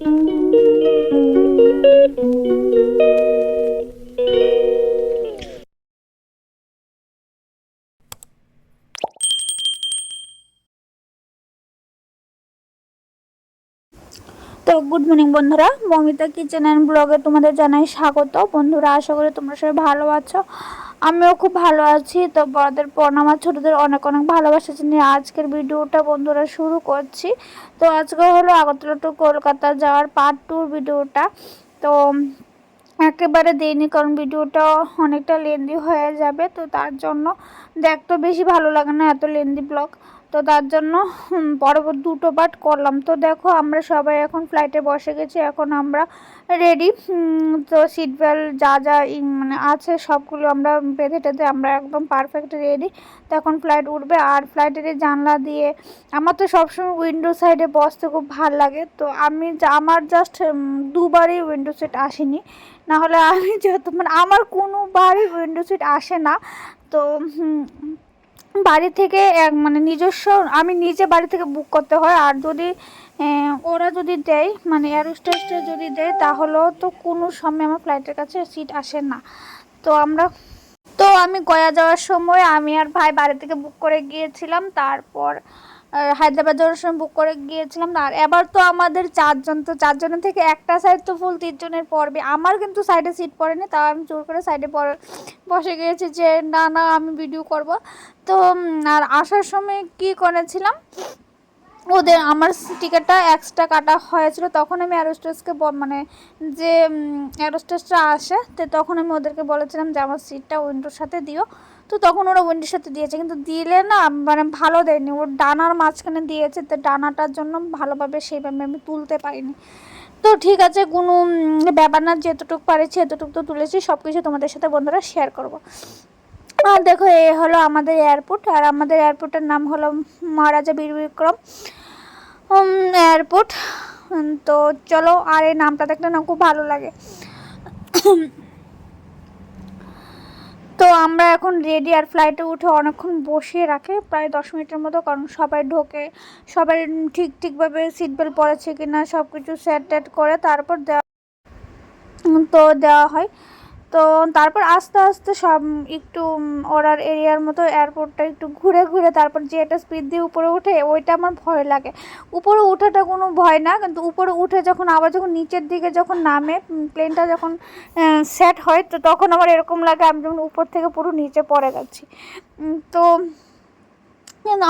তো good morning বন্ধুরা। Momita kitchen and ব্লগে তোমাদের জানাই স্বাগত। বন্ধুরা, আশা করি তোমরা সবাই ভালো আছো। আমিও খুব ভালো আছি। তো বড়দের প্রণাম আর ছোটোদের অনেক অনেক ভালোবাসা নিয়ে আজকের ভিডিওটা বন্ধুরা শুরু করছি। তো আজকে হলো আগরতলা টু কলকাতা যাওয়ার পার্ট টুর ভিডিওটা। তো একেবারে দেয়নি কারণ ভিডিওটা অনেকটা লেন্দি হয়ে যাবে। তো তার জন্য দেখতে বেশি ভালো লাগে না এত লেন্দি ব্লগ তো তার জন্য পরবর্তী দুটো পার্ট করলাম। তো দেখো, আমরা সবাই এখন ফ্লাইটে বসে গেছি, এখন আমরা রেডি তো সিট বেল্ট যা যা মানে আছে, সবগুলো আমরা বেঁধে টেঁধে আমরা একদম পারফেক্ট রেডি তো এখন ফ্লাইট উঠবে, আর ফ্লাইটের জানলা দিয়ে আমার তো সবসময় উইন্ডো সাইডে বসতে খুব ভালো লাগে। তো আমি আমার জাস্ট দুবারই উইন্ডো সিট আসেনি। নাহলে আমি যেহেতু মানে আমার কোনোবারই উইন্ডো সিট আসে না। তো বাড়ি থেকে এক মানে নিজস্ব, আমি নিজে বাড়ি থেকে বুক করতে হয়। আর যদি ওরা যদি দেয় মানে অ্যারোস্টেসটা যদি দেয়, তাহলেও তো কোনো সময় আমার ফ্লাইটের কাছে সিট আসে না। তো আমরা, তো আমি গয়া যাওয়ার সময় আমি আর ভাই বাড়ি থেকে বুক করে গিয়েছিলাম। তারপর হায়দ্রাবাদ যাওয়ার সময় বুক করে গিয়েছিলাম। আর এবার তো আমাদের চারজন, তো চারজনের থেকে একটা সাইড তো ফুল তিনজনের পড়বে। আমার কিন্তু সাইডে সিট পড়েনি, তাও আমি জোর করে সাইডে বসে গিয়েছি যে, না না, আমি ভিডিও করব। তো আর আসার সময় কি করেছিলাম? ওদের আমার টিকিটটা এক্সট্রা কাটা হয়েছিল। তখন আমি অ্যারোস্টেসকে মানে যে অ্যারোস্টেসটা আসে, তো তখন আমি ওদেরকে বলেছিলাম যে, আমার সিটটা উইন্ডোর সাথে দিও। তো তখন ওরা উইন্ডোর সাথে দিয়েছে। কিন্তু দিলে না মানে ভালো দেয়নি। ওর ডানার মাঝখানে দিয়েছে, তো ডানাটার জন্য ভালোভাবে সেইভাবে আমি তুলতে পারিনি। তো ঠিক আছে, কোনো ব্যাপার না, যেতটুকু পারেছি এতটুকু তো তুলেছি। সব কিছু তোমাদের সাথে বন্ধুরা শেয়ার করব। আর দেখো, এ হলো আমাদের এয়ারপোর্ট আর আমাদের এয়ারপোর্টের নাম হলো মহারাজা বীর বিক্রম এয়ারপোর্ট তো চলো, আর এই নামটা দেখলে না, খুব ভালো লাগে। আমরা এখন রেডি আর ফ্লাইটে উঠে অনেকক্ষণ বসিয়ে রাখে, প্রায় দশ মিনিটের মতো, কারণ সবাই ঢোকে। সবাই ঠিক ঠিকভাবে সিট বেল্ট পরেছে কিনা সব কিছু সেট টেট করে তারপর দেওয়া তো দেওয়া হয়। তো তারপর আস্তে আস্তে সব একটু ওরার এরিয়ার মতো এয়ারপোর্টটা একটু ঘুরে ঘুরে তারপর যে একটা স্পিড দিয়ে উপরে উঠে, ওইটা আমার ভয় লাগে। উপরে উঠাটা কোনো ভয় না, কিন্তু উপরে উঠে যখন, আবার যখন নিচের দিকে যখন নামে প্লেনটা যখন সেট হয়, তো তখন আমার এরকম লাগে আমি যখন উপর থেকে পুরো নিচে পড়ে গেছি। তো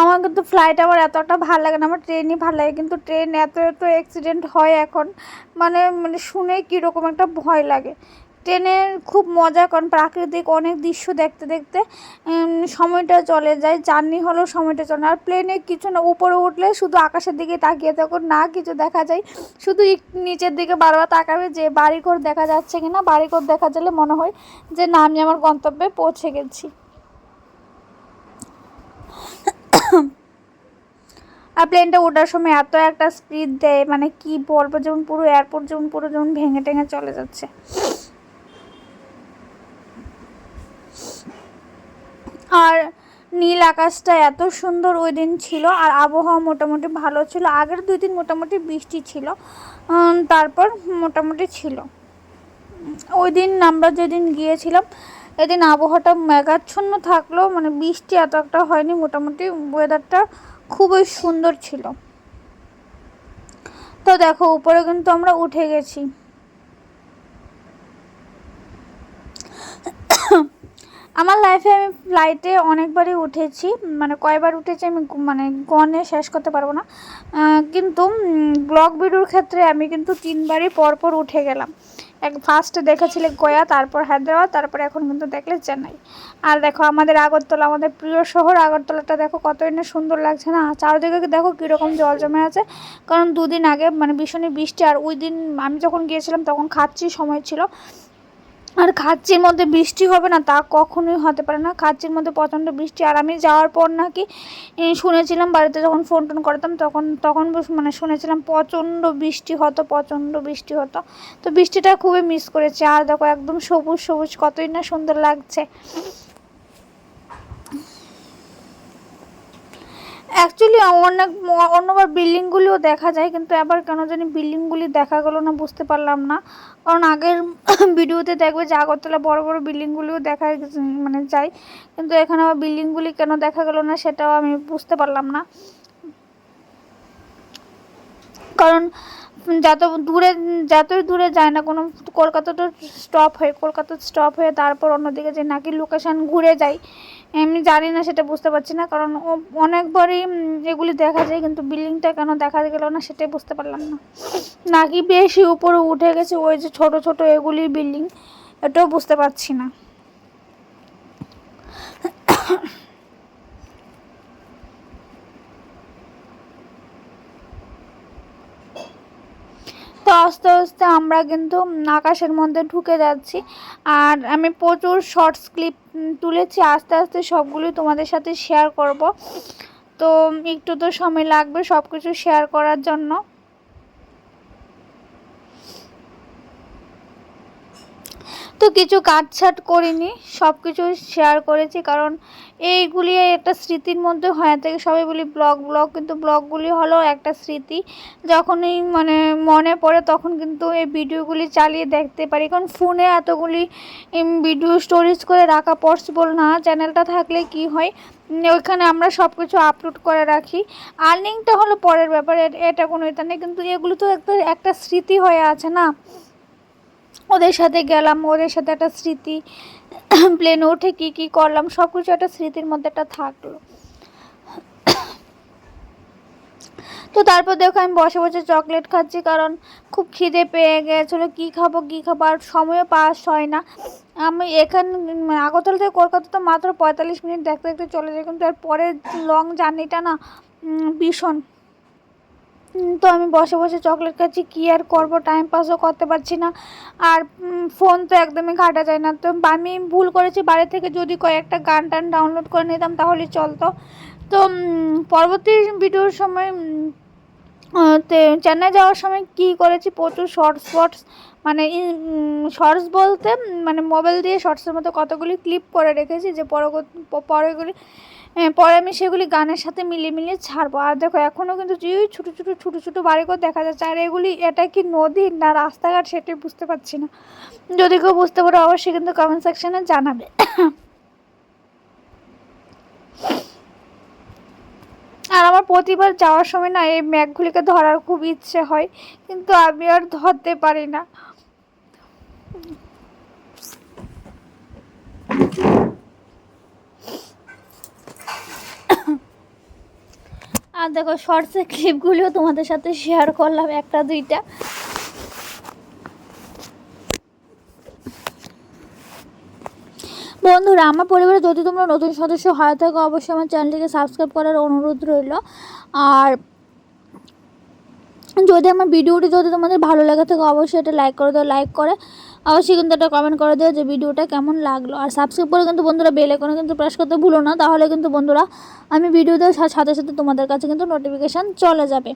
আমার কিন্তু ফ্লাইট আমার এতটা ভালো লাগে না, আমার ট্রেনই ভালো লাগে, কিন্তু ট্রেন এত এত অ্যাক্সিডেন্ট হয় এখন মানে মানে শুনে কীরকম একটা ভয় লাগে। ট্রেনের খুব মজা কারণ প্রাকৃতিক অনেক দৃশ্য দেখতে দেখতে সময়টা চলে যায়। জার্নি হলেও সময়টা চলে আর প্লেনে কিছু না, উপরে উঠলে শুধু আকাশের দিকে তাকিয়ে তখন না কিছু দেখা যায়। শুধু নিচের দিকে বারবার তাকাবে যে বাড়িঘর দেখা যাচ্ছে কি না বাড়িঘর দেখা গেলে মনে হয় যে, না, আমি আমার গন্তব্যে পৌঁছে গেছি। আর প্লেনটা ওঠার সময় এত একটা স্পিড দেয় মানে কি বলব, যেমন পুরো এয়ারপোর্ট যেমন পুরো যেমন ভেঙে টেঙে চলে যাচ্ছে। আর নীল আকাশটা এত সুন্দর ওই দিন ছিল আর আবহাওয়া মোটামুটি ভালো ছিল। আগের দুই দিন মোটামুটি বৃষ্টি ছিল তারপর মোটামুটি ছিল। ওই দিন আমরা যেদিন গিয়েছিলাম, এদিন আবহাওয়াটা মেঘাচ্ছন্ন থাকলেও মানে বৃষ্টি এত একটা হয়নি, মোটামুটি ওয়েদারটা খুবই সুন্দর ছিল। তো দেখো, উপরে কিন্তু আমরা উঠে গেছি। আমার লাইফে আমি ফ্লাইটে অনেকবারই উঠেছি মানে কয়বার উঠেছি আমি মানে গনে শেষ করতে পারব না। কিন্তু ব্লগ ভিডিওর ক্ষেত্রে আমি কিন্তু তিনবারই পরপর উঠে গেলাম। এক ফার্স্টে দেখেছিলে গয়া, তারপর হায়দ্রাবাদ, তারপর এখন কিন্তু দেখলে চেন্নাই। আর দেখো আমাদের আগরতলা, আমাদের প্রিয় শহর আগরতলাটা দেখো কতই না সুন্দর লাগছে না। চারদিকে দেখো কীরকম জল জমে আছে। কারণ দুদিন আগে মানে ভীষণই বৃষ্টি, আর ওই দিন আমি যখন গিয়েছিলাম তখন খাচ্ছি সময় ছিল। আর খাচ্ছির মধ্যে বৃষ্টি হবে না, তা কখনোই হতে পারে না। খাচ্ছির মধ্যে প্রচণ্ড বৃষ্টি, আর আমি যাওয়ার পর নাকি শুনেছিলাম বাড়িতে যখন ফোন টোন করতাম, তখন তখন মানে শুনেছিলাম প্রচণ্ড বৃষ্টি হতো, প্রচণ্ড বৃষ্টি হতো। তো বৃষ্টিটা খুবই মিস করেছি। আর দেখো একদম সবুজ সবুজ, কতই না সুন্দর লাগছে। অ্যাকচুয়ালি অনেক, অন্যবার বিল্ডিংগুলিও দেখা যায়, কিন্তু এবার কেন জানি বিল্ডিংগুলি দেখা গেলো না, বুঝতে পারলাম না। কারণ আগের ভিডিওতে দেখবে যে আগরতলা বড় বড় বিল্ডিংগুলিও দেখা মানে যায়। কিন্তু এখানে আবার বিল্ডিংগুলি কেন দেখা গেলো না সেটাও আমি বুঝতে পারলাম না। কারণ যত দূরে, যতই দূরে যায় না কোনো কলকাতা তো স্টপ হয়ে, কলকাতা স্টপ হয়ে তারপর অন্যদিকে যে নাকি লোকেশান ঘুরে যায়। আমি জানি না, সেটা বুঝতে পারছি না, কারণ অনেকবারই এগুলি দেখা যায়, কিন্তু বিল্ডিংটা কেন দেখা গেল না, সেটাই বুঝতে পারলাম না। নাকি বেশি উপরে উঠে গেছে, ওই যে ছোট ছোট এগুলি বিল্ডিং, এটাও বুঝতে পারছি না। তো আস্তে আস্তে আমরা কিন্তু আকাশের মধ্যে ঢুকে যাচ্ছি। আর আমি প্রচুর শর্টস ক্লিপ তুলেছি। আস্তে আস্তে সবগুলি তোমাদের সাথে শেয়ার করব। তো একটু তো সময় লাগবে সব কিছু শেয়ার করার জন্য। তো কিছু কাটছাট করিনি সব কিছু শেয়ার করেছি, কারণ এইগুলি একটা স্মৃতির মধ্যে হয়ে থাকে সবাই বলি ব্লগ ব্লগ, কিন্তু ব্লগগুলি হলো একটা স্মৃতি। যখনই মানে মনে পড়ে তখন কিন্তু এই ভিডিওগুলি চালিয়ে দেখতে পারি। কারণ ফোনে এতগুলি ভিডিও স্টোরেজ করে রাখা পসিবল না। চ্যানেলটা থাকলে কি হয়? ওইখানে আমরা সব কিছু আপলোড করে রাখি। আর্নিংটা হলো পরের ব্যাপার এটা কোনো এটা নেই। কিন্তু এগুলো তো একটা একটা স্মৃতি হয়ে আছে না? ওদের সাথে গেলাম, ওদের সাথে একটা স্মৃতি প্লেনে উঠে কী কী করলাম সব কিছু একটা স্মৃতির মধ্যে একটা থাকল। তো তারপর দেখো আমি বসে বসে চকলেট খাচ্ছি কারণ খুব খিদে পেয়ে গেছিল, কী খাব কী খাব, আর সময়ও পাস হয় না। আমি এখান, আগরতলা থেকে কলকাতা তো মাত্র পঁয়তাল্লিশ মিনিট দেখতে দেখতে চলে যায় কিন্তু আর পরের লং জার্নিটা না ভীষণ। তো আমি বসে বসে চকলেট খাচ্ছি, কী আর করব? টাইম পাসও করতে পারছি না। আর ফোন তো একদমই ঘাটা যায় না। তো আমি ভুল করেছি, বাড়ি থেকে যদি কয়েকটা গান টান ডাউনলোড করে নিতাম তাহলেই চলতো। তো পরবর্তী ভিডিওর সময় চেন্নাই যাওয়ার সময় কি করেছি? প্রচুর শর্টস ফটস মানে শর্টস বলতে মানে মোবাইল দিয়ে শর্টসের মতো কতগুলি ক্লিপ করে রেখেছি যে পরেগুলি পরে আমি সেগুলি গানের সাথে মিলিয়ে মিলিয়ে ছাড়বো। আর দেখো এখনও কিন্তু যে ছোটো ছোটো ছোটো ছোটো বাড়িঘর দেখা যাচ্ছে। আর এগুলি, এটা কি নদী না রাস্তাঘাট সেটাই বুঝতে পারছি না। যদি কেউ বুঝতে পারো, অবশ্যই কিন্তু কমেন্ট সেকশানে জানাবে। আর আমার প্রতিবার যাওয়ার সময় না, এই ম্যাগগুলিকে ধরার খুব ইচ্ছে হয়, কিন্তু আমি আর ধরতে পারি না। আর দেখো শর্টসের ক্লিপগুলিও তোমাদের সাথে শেয়ার করলাম, একটা, দুইটা। বন্ধুরা, আমার পরিবারে যদি তোমরা নতুন সদস্য হয়ে থাকো, অবশ্যই আমার চ্যানেলটিকে সাবস্ক্রাইব করার অনুরোধ রইল। আর যদি আমার ভিডিওটি যদি তোমাদের ভালো লাগে থাকে, অবশ্যই এটা লাইক করে দাও লাইক করে অবশ্যই কিন্তু একটা কমেন্ট করে দেওয়া যে ভিডিওটা কেমন লাগল। আর সাবস্ক্রাইব করে কিন্তু বন্ধুরা বেলে কোনো কিন্তু প্রেস করতে ভুলো না, তাহলে কিন্তু বন্ধুরা আমি ভিডিও দেওয়ার সাথে সাথে তোমাদের কাছে কিন্তু নোটিফিকেশান চলে যাবে।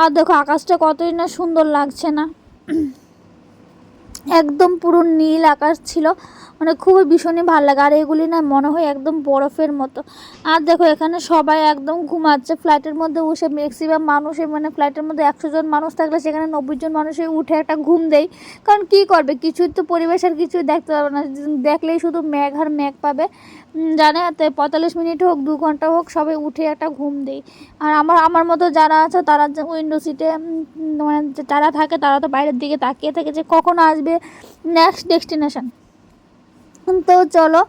আর দেখো আকাশটা কতই না সুন্দর লাগছে না। একদম পুরো নীল আকাশ ছিল। মানে খুবই ভীষণই ভালো লাগে। আর এগুলি না মনে হয় একদম বরফের মতো। আর দেখো, এখানে সবাই একদম ঘুমাচ্ছে। ফ্লাইটের মধ্যে উঠে ম্যাক্সিমাম মানুষে মানে ফ্লাইটের মধ্যে একশো জন মানুষ থাকলে সেখানে নব্বই জন মানুষে উঠে একটা ঘুম দেয়। কারণ কি করবে? কিছুই তো পরিবেশ আর কিছুই দেখতে পাবে না। দেখলেই শুধু ম্যাঘ আর ম্যাঘ পাবে। জানে? পঁয়তাল্লিশ মিনিট হোক, দু ঘণ্টা হোক, সবাই উঠে একটা ঘুম দেয়। আর আমার আমার মতো যারা আছে, তারা উইন্ডো সিটে মানে যারা থাকে, তারা তো বাইরের দিকে তাকিয়ে থাকে যে কখন আসবে? নেক্সট ডেস্টিনেশন তো চলো,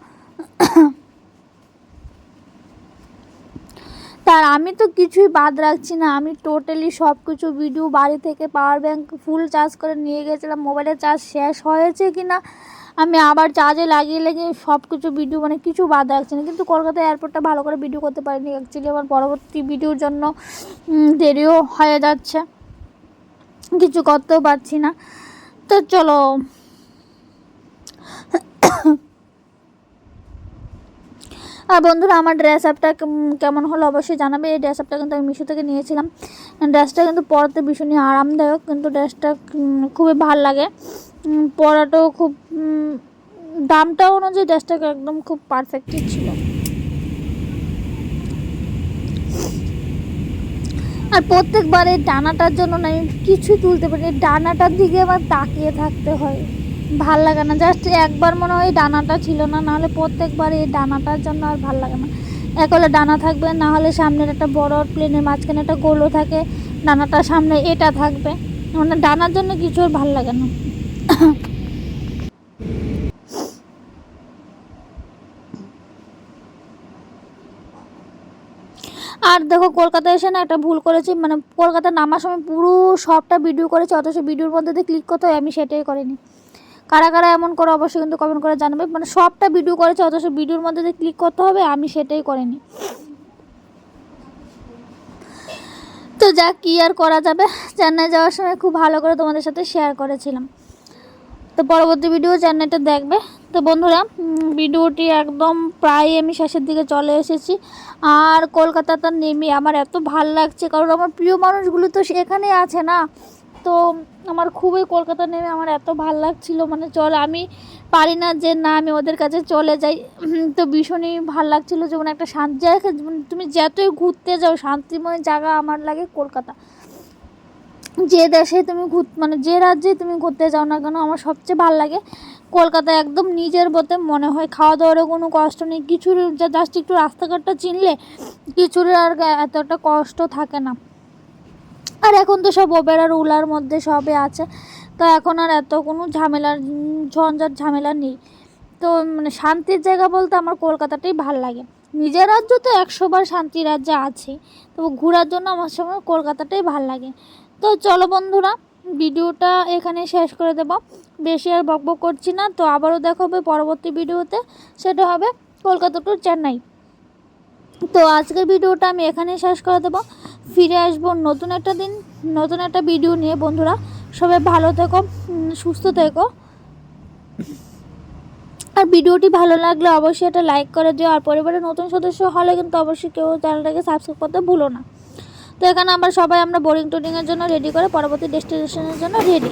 তার আমি তো কিছুই বাদ রাখছি না। আমি টোটালি সব কিছু ভিডিও বাড়ি থেকে পাওয়ার ব্যাঙ্ক ফুল চার্জ করে নিয়ে গেছিলাম। মোবাইলের চার্জ শেষ হয়েছে কি না আমি আবার চার্জে লাগিয়ে লাগিয়ে সব কিছু ভিডিও মানে কিছু বাদ রাখছি না। কিন্তু কলকাতা এয়ারপোর্টটা ভালো করে ভিডিও করতে পারিনি। অ্যাকচুয়ালি আমার পরবর্তী ভিডিওর জন্য দেরিও হয়ে যাচ্ছে। কিছু করতেও পারছি না। তো চলো। আর বন্ধুরা, আমার ড্রেস আপটা কেমন হলো অবশ্যই জানাবে। এই ড্রেস আপটা কিন্তু আমি মিশো থেকে নিয়েছিলাম। ড্রেসটা কিন্তু পরতে ভীষণই আরামদায়ক, কিন্তু ড্রেসটা খুবই ভালো লাগে। পরাটাও খুব দামটা অনুযায়ী ড্রেসটা একদম খুব পারফেক্টই ছিল। আর প্রত্যেকবার ডানাটার জন্য না আমি কিছুই তুলতে পারি ডানাটার দিকে আমার তাকিয়ে থাকতে হয়। ভালো লাগে না। জাস্ট একবার মনে হয় ডানাটা ছিল না, নাহলে প্রত্যেকবার এই ডানাটার জন্য আর ভালো লাগে না। এক হলে ডানা থাকবে না হলে সামনের একটা বড় প্লেনের মাঝখানে একটা গোলও থাকে ডানাটার সামনে এটা থাকবে। মানে ডানার জন্য কিছু আর ভালো লাগে না। আর দেখো কলকাতায় এসে না একটা ভুল করেছি মানে কলকাতা নামার সময় পুরো সবটা ভিডিও করেছি, অথচ ভিডিওর মধ্যে দিয়ে ক্লিক করতে হয়, আমি সেটাই করিনি। কারা কারা এমন করে অবশ্যই কিন্তু কমেন্ট করে জানাবে মানে সবটা ভিডিও করেছে, অথচ ভিডিওর মধ্যে দিয়ে ক্লিক করতে হবে, আমি সেটাই করিনি। তো যা কি আর করা যাবে? চেন্নাই যাওয়ার সময় খুব ভালো করে তোমাদের সাথে শেয়ার করেছিলাম। তো পরবর্তী ভিডিও চেন্নাইটা দেখবে। তো বন্ধুরা ভিডিওটি একদম প্রায় আমি শেষের দিকে চলে এসেছি। আর কলকাতাতে নেমে আমার এত ভালো লাগছে, কারণ আমার প্রিয় মানুষগুলো তো এখানে আছে না। তো আমার খুবই কলকাতা নেমে আমার এত ভালো লাগছিল মানে চল আমি পারি না যে না আমি ওদের কাছে চলে যাই। তো ভীষণই ভালো লাগছিল যেমন একটা শান্তি জায়গা তুমি যতই ঘুরতে যাও, শান্তিময় জায়গা আমার লাগে কলকাতা। যে দেশে তুমি ঘুর মানে যে রাজ্যে তুমি ঘুরতে যাও না কেন, আমার সবচেয়ে ভালো লাগে কলকাতা একদম নিজের মতে মনে হয়। খাওয়া দাওয়ারও কোনো কষ্ট নেই কিছুর জাস্ট একটু রাস্তাঘাটটা চিনলে কিছুর আর এতটা কষ্ট থাকে না। আর এখন তো সব ওবের আর উলার মধ্যে সবে আছে, তো এখন আর এত কোনো ঝামেলার, ঝঞ্ঝাট ঝামেলা নেই। তো মানে শান্তির জায়গা বলতে আমার কলকাতাটাই ভালো লাগে। নিজের রাজ্য তো একশোবার শান্তির রাজ্যে আছে তো ঘোরার জন্য আমার সময় কলকাতাটাই ভালো লাগে। তো চলো বন্ধুরা, ভিডিওটা এখানে শেষ করে দেব। বেশি আর বকবক করছি না, তো আবারও দেখা হবে পরবর্তী ভিডিওতে। সেটা হবে কলকাতা টু চেন্নাই। তো আজকের ভিডিওটা আমি এখানেই শেষ করে দেবো। ফিরে আসব নতুন একটা দিন, নতুন একটা ভিডিও নিয়ে। বন্ধুরা, সবাই ভালো থেকো সুস্থ থেকো। আর ভিডিওটি ভালো লাগলে অবশ্যই এটা লাইক করে দিও। আর পরিবারের নতুন সদস্য হলে কিন্তু অবশ্যই কেউ চ্যানেলটাকে সাবস্ক্রাইব করতে ভুলো না। তো এখানে আমরা সবাই আমরা বোরিং টোরিংয়ের জন্য রেডি করে পরবর্তী ডেস্টিনেশনের জন্য রেডি